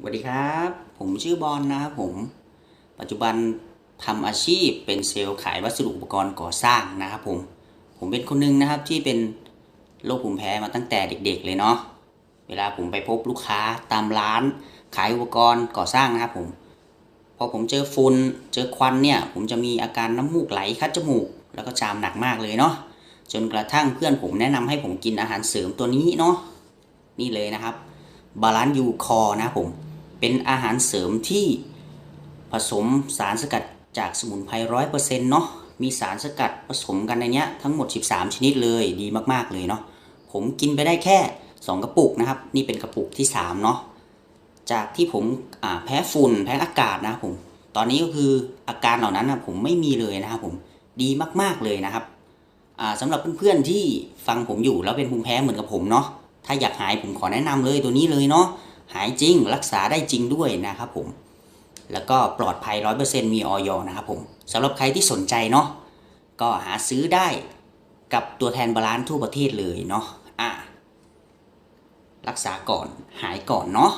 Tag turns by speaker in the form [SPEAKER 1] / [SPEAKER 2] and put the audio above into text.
[SPEAKER 1] สวัสดีครับ ผมชื่อบอลนะครับผม ปัจจุบันทำอาชีพเป็นเซลล์ขายวัสดุอุปกรณ์ก่อสร้างนะครับผม ผมเป็นคนหนึงนะครับที่เป็นโรคภูมิแพ้มาตั้งแต่เด็ก ๆ เลยเนาะ เวลาผมไปพบลูกค้าตามร้านขายอุปกรณ์ก่อสร้างนะครับผม พอผมเจอฝุ่นเจอควันเนี่ย ผมจะมีอาการน้ำมูกไหลคัดจมูก แล้วก็จามหนักมากเลยเนาะ จนกระทั่งเพื่อนผมแนะนำให้ผมกินอาหารเสริมตัวนี้เนาะ นี่เลยนะครับ บาลานซ์ยูคอนะผม เป็นอาหารเสริมที่ผสมสารสกัดจากสมุนไพรร้อยเปอร์เซ็นต์เนาะมีสารสกัดผสมกันในเนี้ยทั้งหมด 13 ชนิดเลยดีมากๆเลยเนาะผมกินไปได้แค่ 2 กระปุกนะครับ นี่เป็นกระปุกที่ 3 เนาะจากที่ผมแพ้ฝุ่นแพ้อากาศนะครับผมตอนนี้ก็คืออาการเหล่านั้นนะผมไม่มีเลยนะครับผมดีมากๆเลยนะครับอ่าสำหรับเพื่อนๆที่ฟังผมอยู่แล้วเป็นภูมิแพ้เหมือนกับผมเนาะถ้าอยากหายผมขอแนะนำเลยตัวนี้เลยเนาะ หายจริงรักษาได้จริงด้วยนะครับผม แล้วก็ปลอดภัย 100%มีออยนะครับผมสำหรับใครที่สนใจเนาะก็หาซื้อได้กับตัวแทนบาลานซ์ทั่วประเทศเลยเนาะอะรักษาก่อนหายก่อนเนาะ